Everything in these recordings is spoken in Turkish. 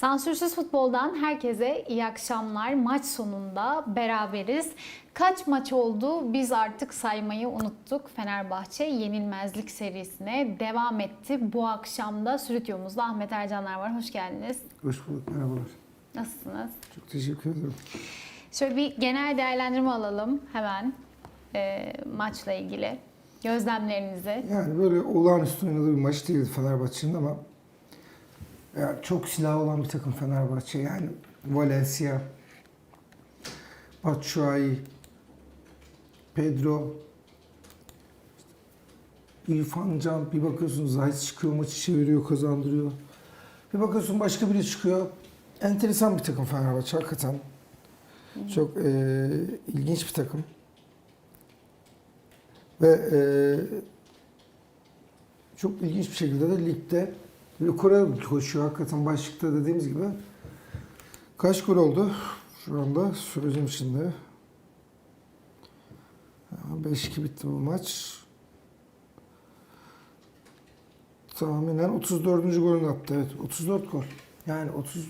Sansürsüz futboldan herkese iyi akşamlar. Maç sonunda beraberiz. Kaç maç oldu biz artık saymayı unuttuk. Fenerbahçe yenilmezlik serisine devam etti. Bu akşam da stüdyomuzda Ahmet Ercanlar var. Hoş geldiniz. Hoş bulduk, merhabalar. Nasılsınız? Çok teşekkür ederim. Şöyle bir genel değerlendirme alalım hemen e, maçla ilgili. Gözlemlerinizi. Yani böyle olağanüstü oynadığı bir maç değildi Fenerbahçe'nin ama yani çok silah olan bir takım Fenerbahçe. Yani Valencia, Batshuayi, Pedro, İrfan Can bir bakıyorsun Zayt çıkıyor maçı çeviriyor kazandırıyor. Bir bakıyorsun başka biri çıkıyor. Enteresan bir takım Fenerbahçe hakikaten. Çok eee, ilginç bir takım. Ve eee, çok ilginç bir şekilde de ligde rekora koşuyor hakikaten başlıkta dediğimiz gibi. Kaç gol oldu? Şu anda söyleyeceğim şimdi. 5-2 bitti bu maç. Tahminen 34. golünü attı. Evet 34 gol. Yani 30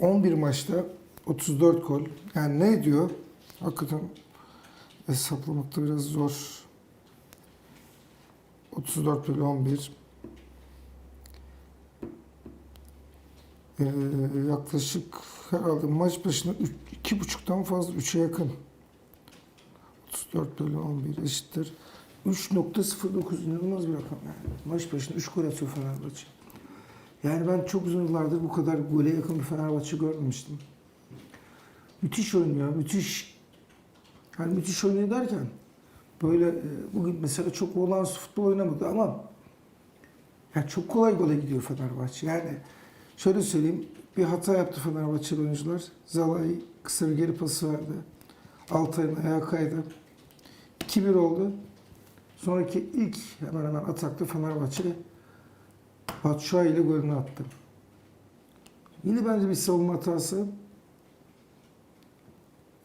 11 maçta 34 gol. Yani ne diyor? Hakikaten hesaplamakta biraz zor. 34 bölü 11. Ee, yaklaşık herhalde maç başına 2,5'tan fazla 3'e yakın. 34 bölü 11 eşittir. 3.09 inanılmaz bir rakam yani. Maç başına 3 gol atıyor Fenerbahçe. Yani ben çok uzun yıllardır bu kadar gole yakın bir Fenerbahçe görmemiştim. Müthiş oynuyor, müthiş. Yani müthiş oynuyor derken böyle e, bugün mesela çok olağanüstü futbol oynamadı ama ya çok kolay gole gidiyor Fenerbahçe. Yani şöyle söyleyeyim bir hata yaptı Fenerbahçe oyuncular. Zalai kısa bir geri pası verdi. Altay'ın ayağı kaydı. 2-1 oldu. Sonraki ilk hemen hemen atakta Fenerbahçe Batshuayi ile golünü attı. Yine bence bir savunma hatası.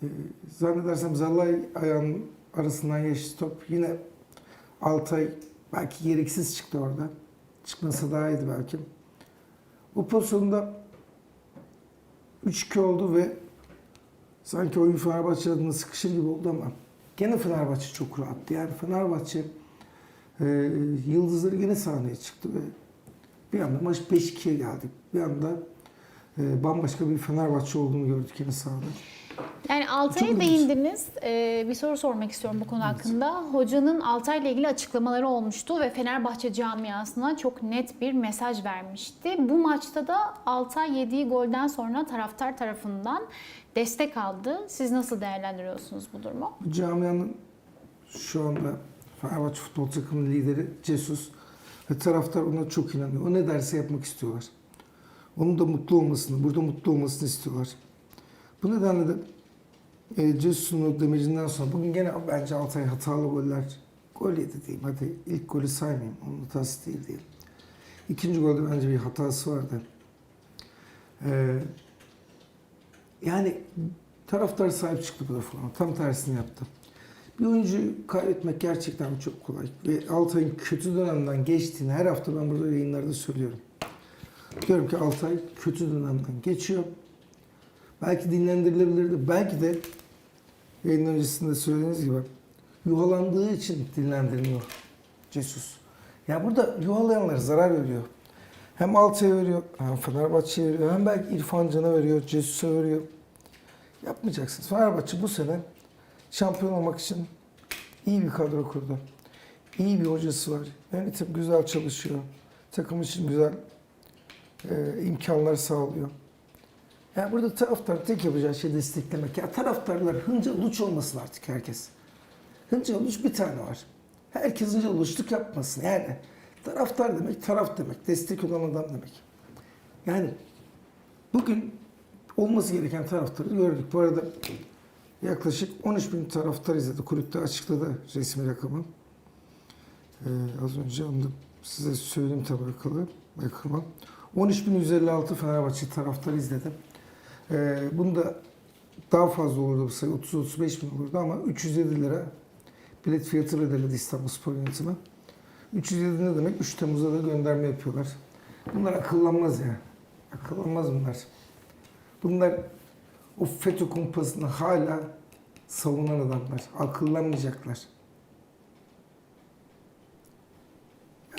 Ee, zannedersem Zalai ayağının arasından geçti top. Yine Altay belki gereksiz çıktı orada. Çıkmasa daha iyiydi belki. O pozisyonda 3-2 oldu ve sanki oyun Fenerbahçe adına sıkışır gibi oldu ama gene Fenerbahçe çok rahattı. Yani Fenerbahçe e, yıldızları gene sahneye çıktı ve bir anda maç 5-2'ye geldi. Bir anda e, bambaşka bir Fenerbahçe olduğunu gördük yine sahada. Yani Altay'a değindiniz. Ee, bir soru sormak istiyorum bu konu hakkında. Hocanın Altay'la ilgili açıklamaları olmuştu ve Fenerbahçe camiasına çok net bir mesaj vermişti. Bu maçta da Altay yediği golden sonra taraftar tarafından destek aldı. Siz nasıl değerlendiriyorsunuz bu durumu? Camianın şu anda Fenerbahçe futbol takımının lideri Jesus ve taraftar ona çok inanıyor. O ne derse yapmak istiyorlar. Onun da mutlu olmasını, burada mutlu olmasını istiyorlar. Bu nedenle de e, Jesus'un o demecinden sonra bugün gene bence Altay hatalı goller gol yedi diyeyim. Hadi ilk golü saymayayım. Onun hatası değil diyeyim. İkinci golde bence bir hatası vardı. Ee, yani taraftar sahip çıktı bu defa. Tam tersini yaptı. Bir oyuncuyu kaybetmek gerçekten çok kolay. Ve Altay'ın kötü dönemden geçtiğini her hafta ben burada yayınlarda söylüyorum. Diyorum ki Altay kötü dönemden geçiyor. Belki dinlendirilebilirdi. Belki de yayın öncesinde söylediğiniz gibi yuhalandığı için dinlendirmiyor Jesus. Ya burada yuhalayanlar zarar veriyor. Hem Altay'a veriyor, hem Fenerbahçe'ye veriyor, hem belki İrfan Can'a veriyor, Jesus'a veriyor. Yapmayacaksınız. Fenerbahçe bu sene şampiyon olmak için iyi bir kadro kurdu. İyi bir hocası var. Yönetim güzel çalışıyor. Takım için güzel e, imkanlar sağlıyor. Yani burada taraftar tek yapacağı şey desteklemek. Ya taraftarlar hınca uluç olmasın artık herkes. Hınca uluç bir tane var. Herkes hınca uluçluk yapmasın. Yani taraftar demek taraf demek. Destek olan adam demek. Yani bugün olması gereken taraftarı gördük. Bu arada yaklaşık 13 bin taraftar izledi. Kulüpte açıkladı resmi rakamı. Ee, az önce onu da size söyleyeyim tabii rakamı. 13.156 Fenerbahçe taraftar izledi. Ee, bunda daha fazla olurdu bu sayı. 30-35 bin olurdu ama 307 lira bilet fiyatı belirledi İstanbul Spor Yönetimi. 307 ne demek? 3 Temmuz'da da gönderme yapıyorlar. Bunlar akıllanmaz ya. Akıl olmaz bunlar. Bunlar o FETÖ kumpasını hala savunan adamlar. Akıllanmayacaklar.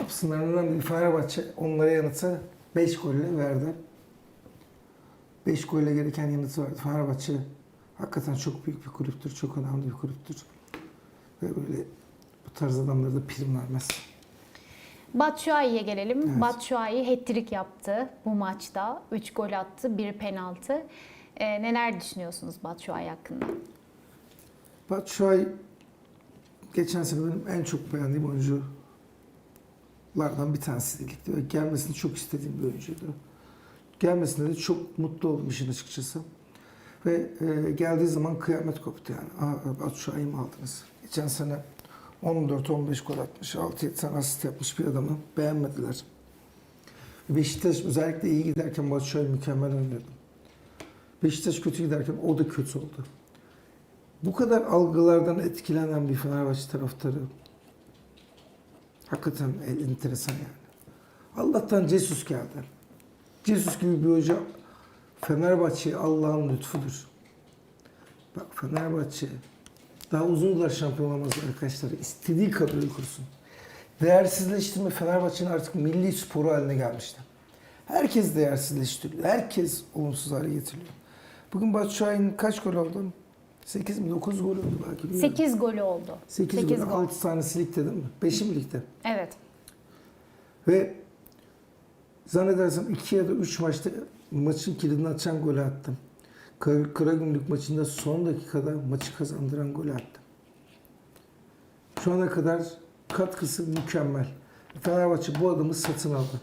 Yapsınlar önemli. Fenerbahçe onlara yanıtsa 5 golle verdi. 5 golle gereken yanıtı verdi. Fenerbahçe hakikaten çok büyük bir kulüptür. Çok önemli bir kulüptür. Ve böyle bu tarz adamlara da prim vermez. Batshuayi'ye gelelim. Evet. Batshuayi hat-trick yaptı bu maçta. 3 gol attı, 1 penaltı. Ee, neler düşünüyorsunuz Batshuayi hakkında? Batshuayi geçen sene benim en çok beğendiğim oyunculardan bir tanesiydi. Ve gelmesini çok istediğim bir oyuncuydu. Gelmesinde de çok mutlu oldum işin açıkçası. Ve e, geldiği zaman kıyamet koptu yani. Aa, Batshuayi mi aldınız? Geçen sene 14-15 gol atmış, 6-7 tane asist yapmış bir adamı beğenmediler. Beşiktaş özellikle iyi giderken Batshuayi mükemmel oynuyordu. Beşiktaş kötü giderken o da kötü oldu. Bu kadar algılardan etkilenen bir Fenerbahçe taraftarı hakikaten el- enteresan yani. Allah'tan Jesus geldi. Jesus gibi bir hoca Fenerbahçe Allah'ın lütfudur. Bak Fenerbahçe daha uzun yıllar şampiyon olamaz arkadaşlar. İstediği kadroyu kursun. Değersizleştirme Fenerbahçe'nin artık milli sporu haline gelmişti. Herkes değersizleştiriliyor. Herkes olumsuz hale getiriliyor. Bugün Batshuayi'nin kaç gol oldu? 8 mi 9 gol oldu belki. bilmiyorum. 8 golü oldu. 8, Sekiz gol. gol. 6 tanesi ligde değil mi? 5'i mi ligde? Evet. Ve zannedersem 2 ya da 3 maçta maçın kilidini açan golü attım. Kara- Karagümrük maçında son dakikada maçı kazandıran golü attım. Şu ana kadar katkısı mükemmel. Fenerbahçe bu adamı satın aldı.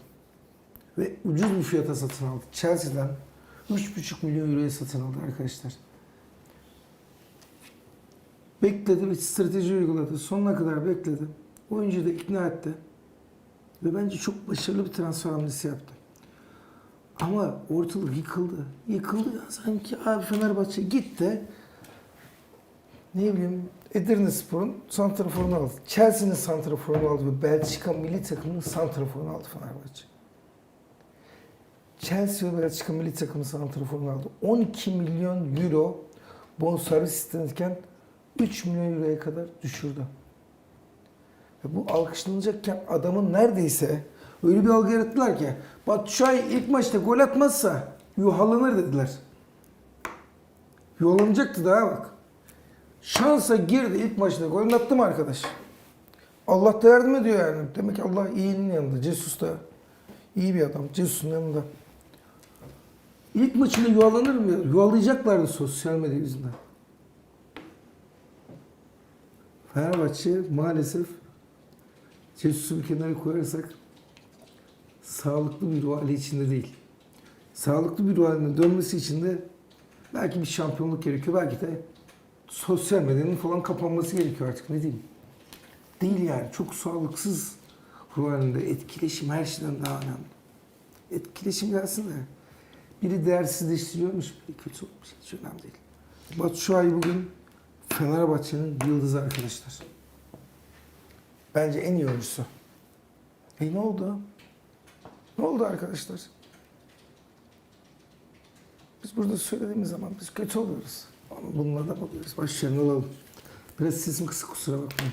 Ve ucuz bir fiyata satın aldı. Chelsea'den 3,5 milyon euroya satın aldı arkadaşlar. Bekledi bir strateji uyguladı. Sonuna kadar bekledi. Oyuncuyu da ikna etti. Ve bence çok başarılı bir transfer hamlesi yaptı. Ama ortalık yıkıldı. Yıkıldı ya sanki abi Fenerbahçe gitti. Ne bileyim Edirnespor'un santraforunu aldı. Chelsea'nin santraforunu aldı ve Belçika milli takımının santraforunu aldı Fenerbahçe. Chelsea ve Belçika milli takımının santraforunu aldı. 12 milyon euro bonservis istenirken 3 milyon euroya kadar düşürdü. Ve bu alkışlanacakken adamın neredeyse öyle bir algı yarattılar ki Batshuayi ilk maçta gol atmazsa yuhalanır dediler. Yuhalanacaktı daha bak. Şansa girdi ilk maçta gol attı mı arkadaş? Allah da yardım ediyor yani. Demek ki Allah iyinin yanında. Jesus da iyi bir adam. Jesus'un yanında. İlk maçında yuvalanır mı? Yuvalayacaklardı sosyal medya yüzünden. Fenerbahçe maalesef Jesus'u bir kenara koyarsak sağlıklı bir ruh hali içinde değil. Sağlıklı bir ruh haline dönmesi için de belki bir şampiyonluk gerekiyor. Belki de sosyal medyanın falan kapanması gerekiyor artık ne diyeyim. Değil yani. Çok sağlıksız ruh halinde etkileşim her şeyden daha önemli. Etkileşim gelsin de biri değersizleştiriyormuş, biri kötü olmuş. Hiç önemli değil. Batshuayi bugün Fenerbahçe'nin yıldızı arkadaşlar. Bence en iyi oyuncusu. E ne oldu? Ne oldu arkadaşlar? Biz burada söylediğimiz zaman biz kötü oluyoruz. Ama bununla da oluyoruz. Başlarını alalım. Biraz sesim kısık kusura bakmayın.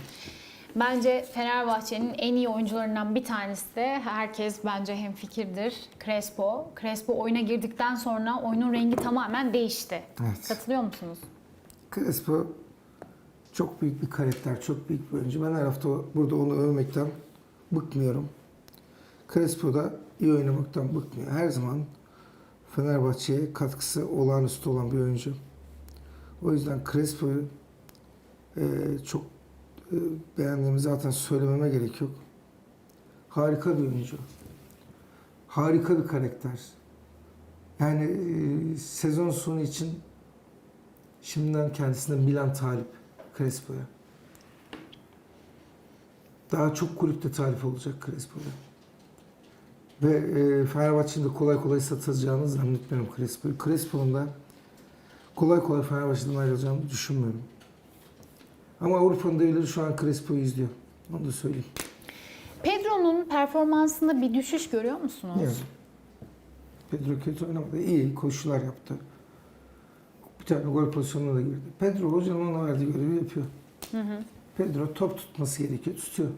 Bence Fenerbahçe'nin en iyi oyuncularından bir tanesi de herkes bence hemfikirdir. Crespo. Crespo oyuna girdikten sonra oyunun rengi tamamen değişti. Evet. Katılıyor musunuz? Crespo çok büyük bir karakter, çok büyük bir oyuncu. Ben her hafta burada onu övmekten bıkmıyorum. Crespo da iyi oynamaktan bıkmıyor. Her zaman Fenerbahçe'ye katkısı olağanüstü olan bir oyuncu. O yüzden Crespo'yu e, çok e, beğendiğimi zaten söylememe gerek yok. Harika bir oyuncu. Harika bir karakter. Yani e, sezon sonu için Şimdiden kendisine Milan talip Crespo'ya. Daha çok kulüpte talip olacak Crespo'ya. Ve e, Fenerbahçe'nin de kolay kolay satılacağını zannetmiyorum Crespo'yu. Crespo'nun da kolay kolay Fenerbahçe'den ayrılacağını düşünmüyorum. Ama Avrupa'nın devleri şu an Crespo'yu izliyor. Onu da söyleyeyim. Pedro'nun performansında bir düşüş görüyor musunuz? Yani Pedro kötü oynamadı. İyi koşular yaptı. Tane gol pozisyonuna da girdi. Pedro hocanın ona verdiği görevi yapıyor. Hı hı. Pedro top tutması gerekiyor, tutuyor.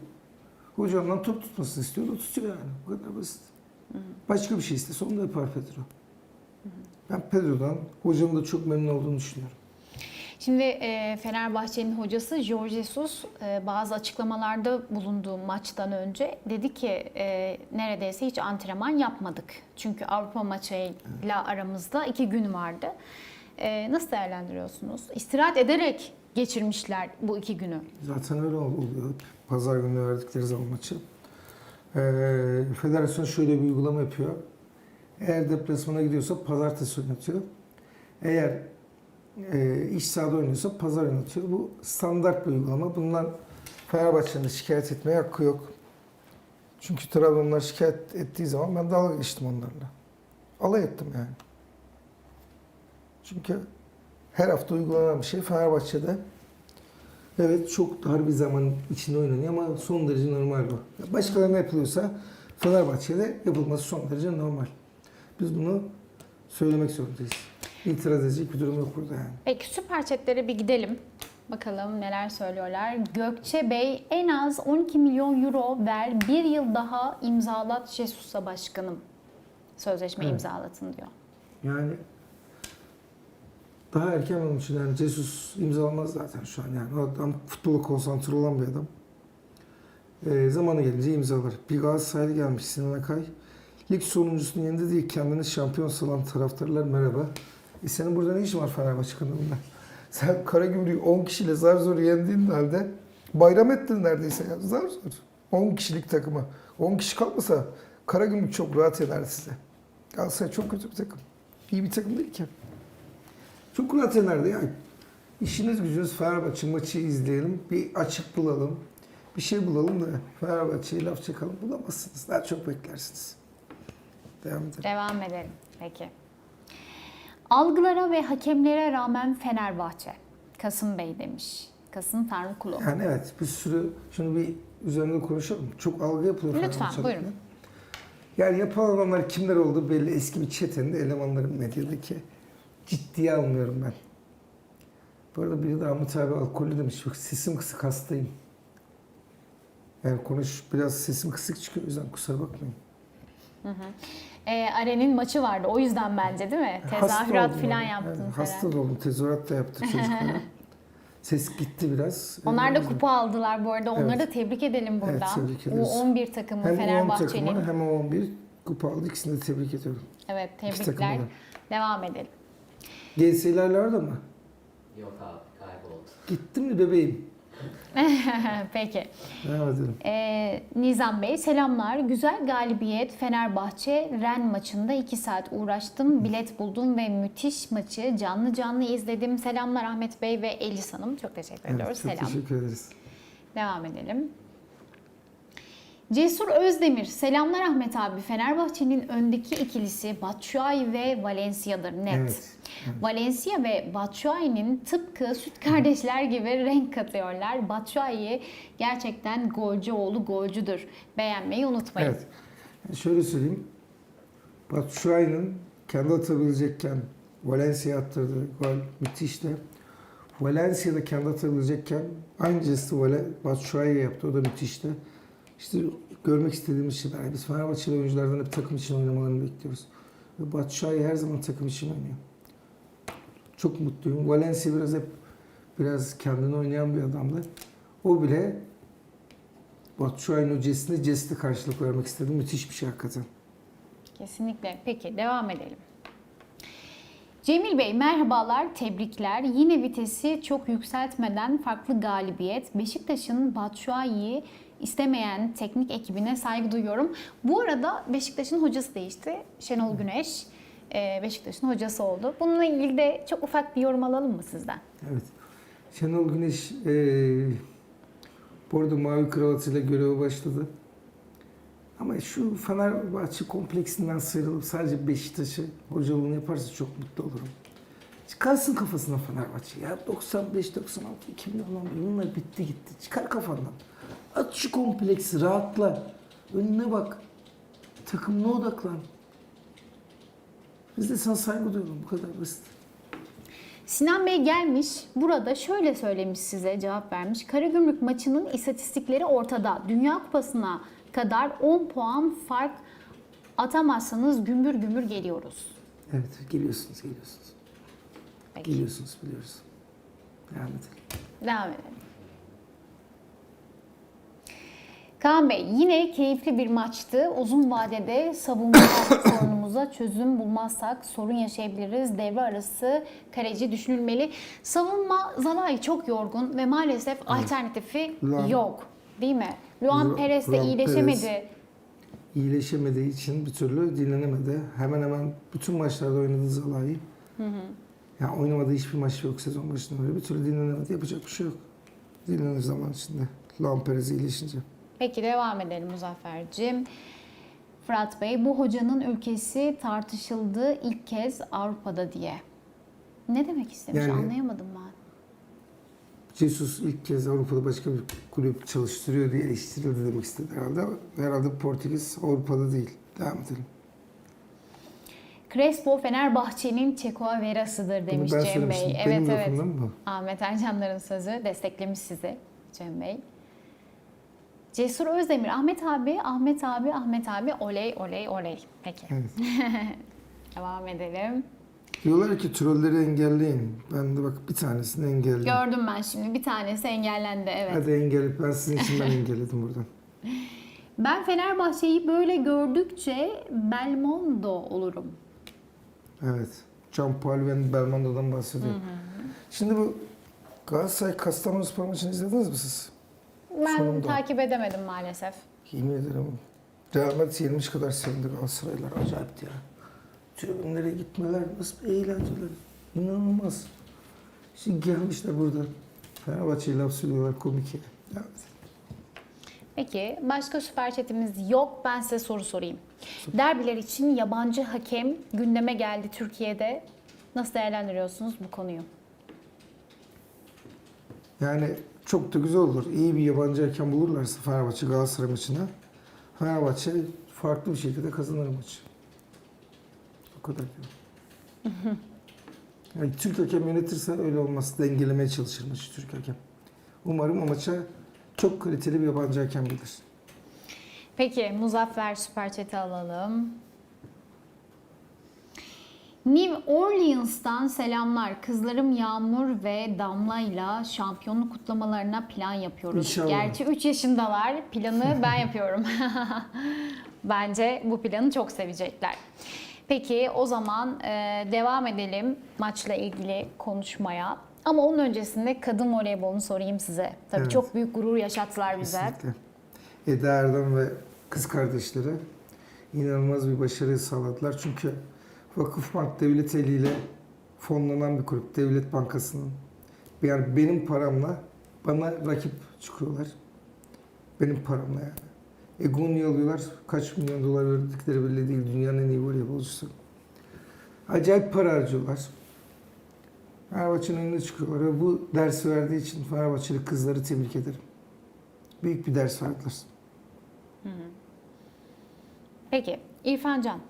Hoca ondan top tutmasını istiyor, o tutuyor yani. Bu kadar basit. Başka bir şey istese onu da yapar Pedro. Ben Pedro'dan hocanın da çok memnun olduğunu düşünüyorum. Şimdi e, Fenerbahçe'nin hocası Jorge Jesus e, bazı açıklamalarda bulunduğu maçtan önce dedi ki e, neredeyse hiç antrenman yapmadık. Çünkü Avrupa maçıyla aramızda iki gün vardı. E, nasıl değerlendiriyorsunuz? İstirahat ederek geçirmişler bu iki günü. Zaten öyle oluyor. Pazar günü verdikleri zaman maçı. Ee, federasyon şöyle bir uygulama yapıyor. Eğer deplasmana gidiyorsa pazartesi oynatıyor. Eğer e, iç sahada oynuyorsa pazar oynatıyor. Bu standart bir uygulama. Bundan Fenerbahçe'nin şikayet etmeye hakkı yok. Çünkü Trabzonlar şikayet ettiği zaman ben dalga geçtim onlarla. Alay ettim yani. Çünkü her hafta uygulanan bir şey Fenerbahçe'de Evet çok dar bir zaman içinde oynanıyor ama son derece normal bu. Başkalarına yapılıyorsa Fenerbahçe'de yapılması son derece normal. Biz bunu söylemek zorundayız. İtiraz edecek bir durum yok burada yani. Peki süper chatlere bir gidelim. Bakalım neler söylüyorlar. Gökçe Bey en az 12 milyon euro ver bir yıl daha imzalat Jesus'a başkanım. Sözleşme Evet. imzalatın diyor. Yani daha erken onun için yani Jesus imzalamaz zaten şu an yani. Adam futbola konsantre olan bir adam. Ee, zamanı gelince imzalar. Bir Galatasaraylı gelmiş Sinan Akay. Lig sonuncusunun yanında değil kendini şampiyon salan taraftarlar merhaba. E senin burada ne işin var Fenerbahçe kanalında? Sen Karagümrük'ü 10 kişiyle zar zor yendiğin halde bayram ettin neredeyse ya. Zar zor. 10 kişilik takıma. 10 kişi kalmasa Karagümrük çok rahat yenerdi size. Galatasaray çok kötü bir takım. İyi bir takım değil ki. Rahat yenerdi yani. İşiniz gücünüz Fenerbahçe maçı izleyelim. Bir açık bulalım. Bir şey bulalım da Fenerbahçe'ye laf çakalım. Bulamazsınız. Daha çok beklersiniz. Devam edelim. Devam edelim. Peki. Algılara ve hakemlere rağmen Fenerbahçe. Kasım Bey demiş. Kasım Tanrıkulu. Yani evet bir sürü şunu bir üzerinde konuşalım. Çok algı yapılıyor Lütfen, buyurun. Yani yapan adamlar kimler oldu belli. Eski bir çetenin de elemanların medyadaki ciddiye almıyorum ben. Bu arada biri de Ahmet abi alkollü demiş. Yok sesim kısık hastayım. Yani konuş biraz sesim kısık çıkıyor o yüzden kusura bakmayın. Ee, Aren'in maçı vardı. O yüzden bence değil mi? Tezahürat falan yani. yaptınız Yani hasta da oldum. Tezahürat da yaptık çocuklara. Ses gitti biraz. Onlar da kupa aldılar bu arada. Onları Evet. da tebrik edelim buradan. tebrik ediyoruz. o 11 takımı hem 10 Fenerbahçe'nin. takımı hem 11 kupa aldı. İkisini de tebrik ediyorum. Evet tebrikler. Devam edelim. GS'lerle orada mı? Yok abi kayboldu. Gittin mi bebeğim? Peki. Devam edelim. Ee, Nizam Bey selamlar. Güzel galibiyet Fenerbahçe Ren maçında 2 saat uğraştım. Bilet buldum ve müthiş maçı canlı canlı izledim. Selamlar Ahmet Bey ve Elis Hanım. Çok teşekkür Evet, ediyoruz. çok Selam. teşekkür ederiz. Devam edelim. Cesur Özdemir. Selamlar Ahmet abi. Fenerbahçe'nin öndeki ikilisi Batshuayi ve Valencia'dır net. Evet. Valencia ve Batshuayi'nin tıpkı süt kardeşler gibi renk katıyorlar. Batshuayi gerçekten golcü oğlu golcüdür. Beğenmeyi unutmayın. Evet. Şöyle söyleyeyim. Batshuayi'nin kendi atabilecekken Valencia'ya attırdığı gol müthişti. Valencia'da kendi atabilecekken aynı jesti Vale- Batshuayi'ye yaptı. O da müthişti. İşte görmek istediğimiz şeyler. Yani biz Fenerbahçeli oyunculardan hep takım için oynamalarını bekliyoruz. Ve Batshuayi her zaman takım için oynuyor. Çok mutluyum. Valencia biraz hep biraz kendini oynayan bir adamdı. O bile Batshuayi'nin o jestine jestle karşılık vermek istedi. Müthiş bir şey hakikaten. Kesinlikle. Peki devam edelim. Cemil Bey merhabalar, tebrikler. Yine vitesi çok yükseltmeden farklı galibiyet. Beşiktaş'ın Batshuayi'yi istemeyen teknik ekibine saygı duyuyorum. Bu arada Beşiktaş'ın hocası değişti. Şenol Güneş e, Beşiktaş'ın hocası oldu. Bununla ilgili de çok ufak bir yorum alalım mı sizden? Evet. Şenol Güneş eee bu arada mavi kravatıyla göreve başladı. Ama şu Fenerbahçe kompleksinden sıyrılıp sadece Beşiktaş'ı hocalığını yaparsa çok mutlu olurum. Çıkarsın kafasına Fenerbahçe ya. 95, 96, 2011 bunlar bitti gitti. Çıkar kafandan. At şu kompleksi rahatla. Önüne bak. Takımına odaklan. Biz de sana saygı duyalım. Bu kadar basit. Sinan Bey gelmiş, burada şöyle söylemiş size, cevap vermiş. Karagümrük maçının istatistikleri ortada. Dünya Kupası'na kadar 10 puan fark atamazsanız gümbür gümbür geliyoruz. Evet, geliyorsunuz, geliyorsunuz. Peki, Geliyorsunuz, biliyoruz. Devam edelim. devam edelim. Kaan Bey, yine keyifli bir maçtı. Uzun vadede savunma sorunumuza çözüm bulmazsak sorun yaşayabiliriz. Devre arası kaleci düşünülmeli. Savunma Zalai çok yorgun ve maalesef alternatifi Luan- yok. Değil mi? Luan Lu- Perez de Luan iyileşemedi. Perez. İyileşemediği için bir türlü dinlenemedi. Hemen hemen bütün maçlarda oynadı Zalai. Ya oynamadığı hiçbir maç yok sezon başında. Bir türlü dinlenemedi. Yapacak bir şey yok. Dinlenir zaman içinde. Luan Perez iyileşince. Peki devam edelim Muzaffer'cim. Fırat Bey, bu hocanın ülkesi tartışıldı ilk kez Avrupa'da diye. Ne demek istemiş Yani- anlayamadım ben. Jesus ilk kez Avrupa'da başka bir kulüp çalıştırıyor diye eleştirildi demek istedi herhalde. Herhalde Portekiz Avrupa'da değil. Devam edelim. Crespo Fenerbahçe'nin Çeko Verası'dır demiş Cem. Bey. Benim Evet evet. Ahmet Ercanlar'ın sözü desteklemiş sizi Cem Bey. Cesur Özdemir, Ahmet abi, Ahmet abi, Ahmet abi, oley oley oley. Peki, Evet. devam edelim. Diyorlar ki trolleri engelleyin. Ben de bak bir tanesini engelledim. Gördüm ben şimdi bir tanesi engellendi evet. Hadi engelleyip ben sizin için ben engelledim buradan. Ben Fenerbahçe'yi böyle gördükçe Belmondo olurum. Evet. Can Paul ve Belmondo'dan bahsediyor. Şimdi bu Galatasaray Kastamonu Spor maçını izlediniz mi siz? Ben Sonunda. takip edemedim maalesef. Yemin ederim. Real Madrid yenilmiş kadar sevindi Galatasaraylar. Acayipti ya. Tribünlere gitmeler nasıl eğlenceler. İnanılmaz. Şimdi gelmişler burada. Fenerbahçe'ye laf söylüyorlar komik ya. Ya, Peki başka süper chatimiz yok. Ben size soru sorayım. Derbiler için yabancı hakem gündeme geldi Türkiye'de. Nasıl değerlendiriyorsunuz bu konuyu? Yani çok da güzel olur. İyi bir yabancı hakem bulurlarsa Fenerbahçe Galatasaray maçına. Fenerbahçe farklı bir şekilde kazanır maçı. O kadar diyorum. Yani Türk hakem yönetirse öyle olmaz. Dengelemeye çalışır maçı Türk hakem. Umarım o maça çok kaliteli bir yabancı hakem gelir. Peki Muzaffer süper chat'i alalım. New Orleans'tan selamlar. Kızlarım Yağmur ve Damla'yla şampiyonluk kutlamalarına plan yapıyoruz. İnşallah. Gerçi 3 yaşındalar. Planı ben yapıyorum. Bence bu planı çok sevecekler. Peki o zaman e, devam edelim maçla ilgili konuşmaya. Ama onun öncesinde kadın voleybolunu sorayım size. Tabii Evet. çok büyük gurur yaşattılar bize. Kesinlikle. Eda Erdem ve kız kardeşleri inanılmaz bir başarı sağladılar. Çünkü Vakıfbank devlet eliyle fonlanan bir kulüp. Devlet Bankası'nın. Yani benim paramla bana rakip çıkıyorlar. Benim paramla yani. Egon'u alıyorlar. Kaç milyon dolar verdikleri belli değil. Dünyanın en iyi voleybolcusu. Acayip para harcıyorlar. Fenerbahçe'nin önüne çıkıyorlar ve bu dersi verdiği için Fenerbahçeli kızları tebrik ederim. Büyük bir ders verdiler. Peki İrfan Can.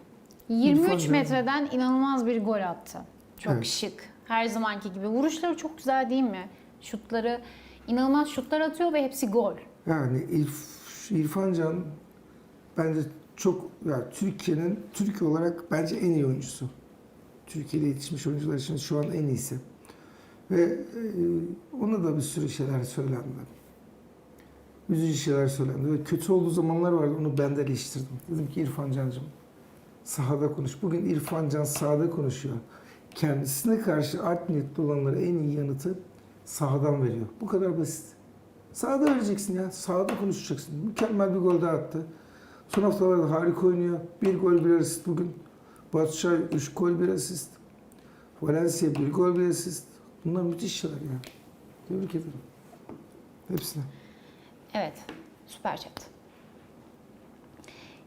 23 İrfan Can. metreden inanılmaz bir gol attı. Çok Evet. şık. Her zamanki gibi. Vuruşları çok güzel değil mi? Şutları inanılmaz şutlar atıyor ve hepsi gol. Yani İrf, İrfan Can bence çok ya Türkiye'nin Türkiye olarak bence en iyi oyuncusu. Türkiye'de yetişmiş oyuncular için şu an en iyisi. Ve e, ona da bir sürü şeyler söylendi. Üzücü şeyler söylendi. Ve kötü olduğu zamanlar vardı. Onu ben de eleştirdim. Dedim ki İrfan Can'cığım sahada konuş. Bugün İrfan Can sahada konuşuyor. Kendisine karşı art niyetli olanlara en iyi yanıtı sahadan veriyor. Bu kadar basit. Sahada vereceksin ya. Sahada konuşacaksın. Mükemmel bir gol daha attı. Son haftalarda harika oynuyor. Bir gol bir asist bugün. Batu Şahin 3 gol bir asist. Valencia bir gol bir asist. Bunlar müthiş şeyler ya. Tebrik ederim. Hepsine. Evet. Süper chat.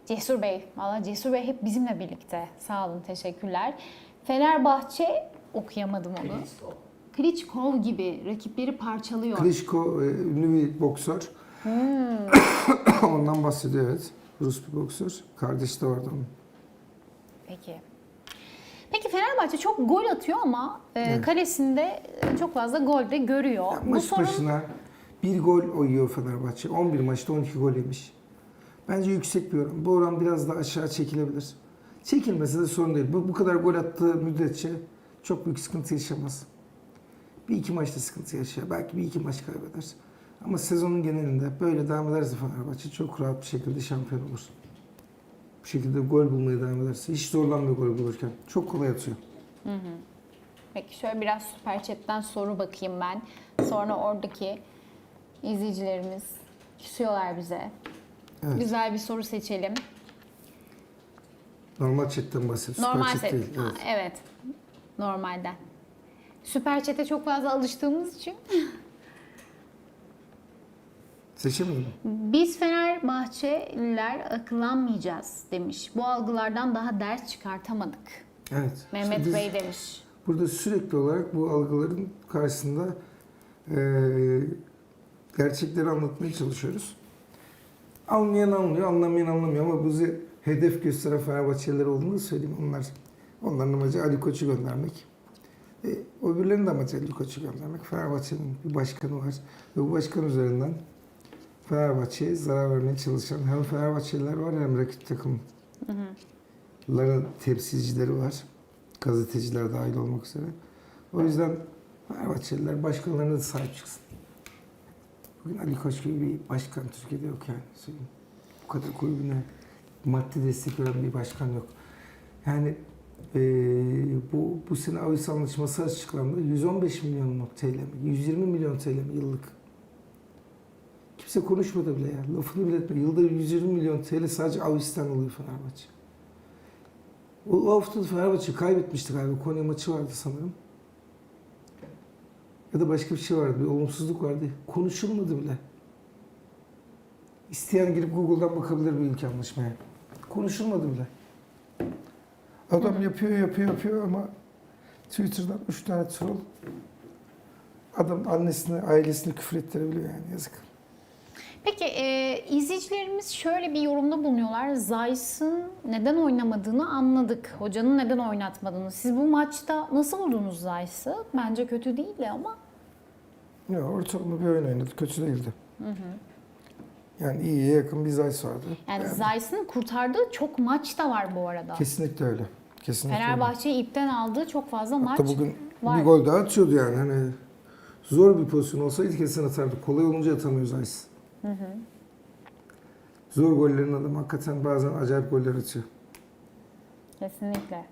Cesur Bey. Valla Cesur Bey hep bizimle birlikte. Sağ olun. Teşekkürler. Fenerbahçe okuyamadım onu. Klitschko. Gibi rakipleri parçalıyor. Klitschko e, ünlü bir boksör. Ondan bahsediyor evet. Rus bir boksör. Kardeşi de vardı onun. Peki. Peki Fenerbahçe çok gol atıyor ama e, Evet. kalesinde e, çok fazla gol de görüyor. Ya Bu maç sorun başına bir gol yiyor Fenerbahçe. 11 maçta 12 gol yemiş. Bence yüksek bir oran. Bu oran biraz daha aşağı çekilebilir. Çekilmese de sorun değil. Bu, bu kadar gol attığı müddetçe çok büyük sıkıntı yaşamaz. Bir iki maçta sıkıntı yaşar. Belki bir iki maç kaybeder. Ama sezonun genelinde böyle devam ederse Fenerbahçe çok rahat bir şekilde şampiyon olur. Bu şekilde gol bulmaya devam ederse. Hiç zorlanmıyor gol bulurken. Çok kolay atıyor. Peki şöyle biraz Süper Chat'ten soru bakayım ben. Sonra oradaki izleyicilerimiz küsüyorlar bize. Evet. Güzel bir soru seçelim. Normal chatten bahsediyor. Normal chat set. değil. Ha, Evet. evet. Normalden. Süper Chat'e çok fazla alıştığımız için Seçemedim biz Fenerbahçeliler akıllanmayacağız demiş. Bu algılardan daha ders çıkartamadık. Evet. Mehmet İşte Bey demiş. Burada sürekli olarak bu algıların karşısında eee, gerçekleri anlatmaya çalışıyoruz. Anlayan anlıyor, anlamayan anlamıyor ama bizi hedef gösteren Fenerbahçeliler olduğunu söyleyeyim. Onlar, onların amacı Ali Koç'u göndermek. E, öbürlerinin de amacı Ali Koç'u göndermek. Fenerbahçe'nin bir başkanı var ve bu başkan üzerinden Fenerbahçe'ye zarar vermeye çalışan hem Fenerbahçeliler var hem rakip takımların temsilcileri var gazeteciler dahil olmak üzere. O yüzden Fenerbahçeliler başkanlarına da sahip çıksın. Bugün Ali Koç gibi bir başkan Türkiye'de yok yani. Bu kadar kulübüne maddi destek veren bir başkan yok. Yani eee, bu, bu sene Avis Anlaşması açıklandı. 115 milyon TL mi? 120 milyon TL mi yıllık? Kimse konuşmadı bile ya. Lafını bile etme. Yılda 120 milyon TL sadece Avis'ten oluyor Fenerbahçe. O, o hafta Fenerbahçe kaybetmişti galiba. Konya maçı vardı sanırım. Ya da başka bir şey vardı. Bir olumsuzluk vardı. Konuşulmadı bile. İsteyen girip Google'dan bakabilir bir ülke anlaşmaya. Konuşulmadı bile. Adam yapıyor, yapıyor, yapıyor ama Twitter'dan üç tane troll adam annesine, ailesine küfür ettirebiliyor yani yazık. Peki e, izleyicilerimiz şöyle bir yorumda bulunuyorlar. Zayt'sın neden oynamadığını anladık. Hocanın neden oynatmadığını. Siz bu maçta nasıl buldunuz Zayt'sı? Bence kötü değildi ama. Ya ortalama bir oyun oynadı. Kötü değildi. Yani iyiye yakın bir Zayt vardı. Yani Zayt'sın kurtardığı çok maç da var bu arada. Kesinlikle öyle. Kesinlikle. Fenerbahçe'yi ipten aldığı çok fazla maç Hatta bugün var. bir gol daha atıyordu yani. Hani zor bir pozisyon olsaydı kesin atardı. Kolay olunca atamıyor Zayt. Zor gollerin adamı hakikaten bazen acayip goller atıyor. Kesinlikle.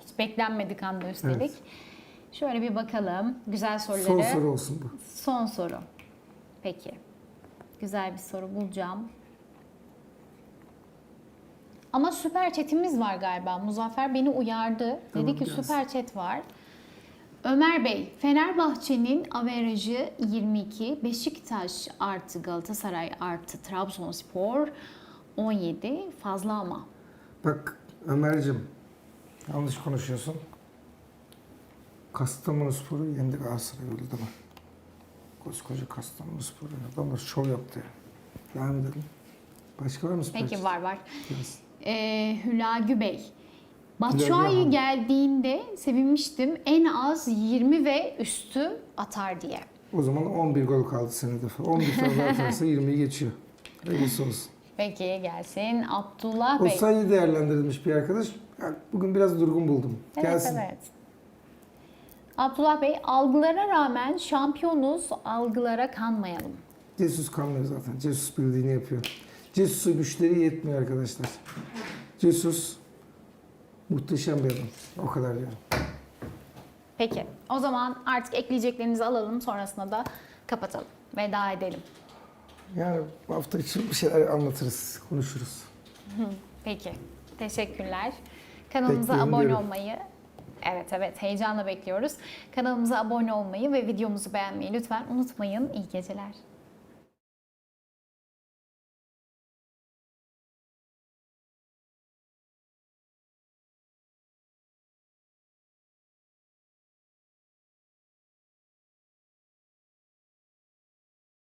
Hiç beklenmedik anda üstelik. Evet. Şöyle bir bakalım. Güzel soruları. Son soru olsun bu. Son soru. Peki. Güzel bir soru bulacağım. Ama süper chatimiz var galiba. Muzaffer beni uyardı. Tamam, Dedi ki gelsin. süper chat var. Ömer Bey, Fenerbahçe'nin averajı 22, Beşiktaş artı Galatasaray artı Trabzonspor 17 fazla ama. Bak Ömer'cim yanlış konuşuyorsun. Kastamonu Sporu yendi Galatasaray öyle deme. Koskoca Kastamonu Sporu. Adamlar şov yaptı ya. Devam edelim. Başka var mı süper Peki var var. Ee, Hülagü Bey. Batshuayi geldiğinde sevinmiştim. En az 20 ve üstü atar diye. O zaman 11 gol kaldı senede. 11 tane daha atarsa 20'yi geçiyor. Öylesi olsun. Peki gelsin Abdullah O Bey. sayıyı değerlendirilmiş bir arkadaş. Bugün biraz durgun buldum. Evet Gelsin. evet. Abdullah Bey algılara rağmen şampiyonuz algılara kanmayalım. Jesus kanmıyor zaten. Jesus bildiğini yapıyor. Jesus'a güçleri yetmiyor arkadaşlar. Jesus muhteşem bir adam. O kadar diyorum. Peki o zaman artık ekleyeceklerinizi alalım sonrasında da kapatalım. Veda edelim. Yani bu hafta için bir şeyler anlatırız, konuşuruz. Peki. Teşekkürler. Kanalımıza Bekleyin abone diyorum. olmayı Evet evet heyecanla bekliyoruz. Kanalımıza abone olmayı ve videomuzu beğenmeyi lütfen unutmayın. İyi geceler.